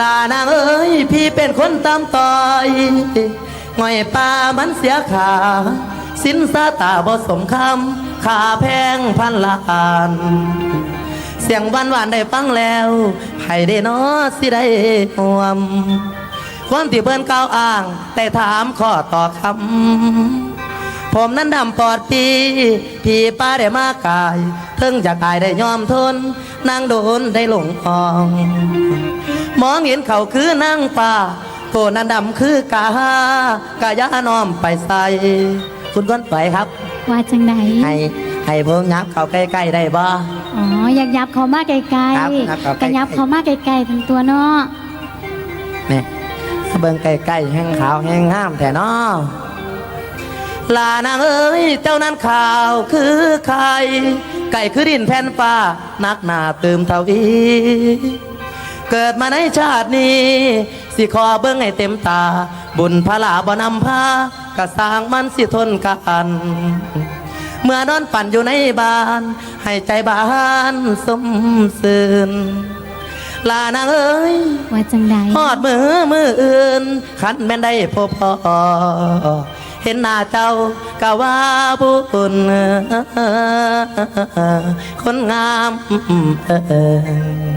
ลานางเอ้ยพี่เป็นคนตามต่อยง่อยปลามันเสียขา สินสาตาบ่สมคำขาแพงพันล้านเสียงหวานหวานได้ฟังแล้วให้ได้นอสิได้หวมความที่เบิ่นก้าวอ้าง แต่ถามข้อต่อคำ ผมนั้นดำปอดปีพี่ป้าได้มากายเทิงจากกายได้ยอมทนนางโดนได้หลงอองมองเห็นเขาคือนางป่าโกนั้นดำคือกากายาน้อมไปใส่คุณก้นไปครับ ว่าจังไหนให้ให้ผมยับเขาใกล้ๆได้บ่อ๋ออยากยับเขามาไกลครับครับครับๆก็ยับเขามาไกลๆทั้งตัวเนาะเนี่ยเบิ่งใกล้ๆแห้งขาวแห้งงามแต่นอ ลานางเอ้ยเจ้านั้นข่าวคือใคร ไก่คือดินแผ่นฟ้านักหนาเติมเทวีเกิดมาในชาตินี้ สิขอเบิ่งให้เต็มตา บุญพลาบ่นำพากะสร้างมันสิทนกันเมื่อนอนปั่นอยู่ในบ้าน ให้ใจบ้านสมสื่น ลานางเอ้ยว่าจังใดฮอดมือมืออื่นขันแม่นได้พบพอเห็นหน้าเจ้ากะว่าบุญคนงามเอ่ย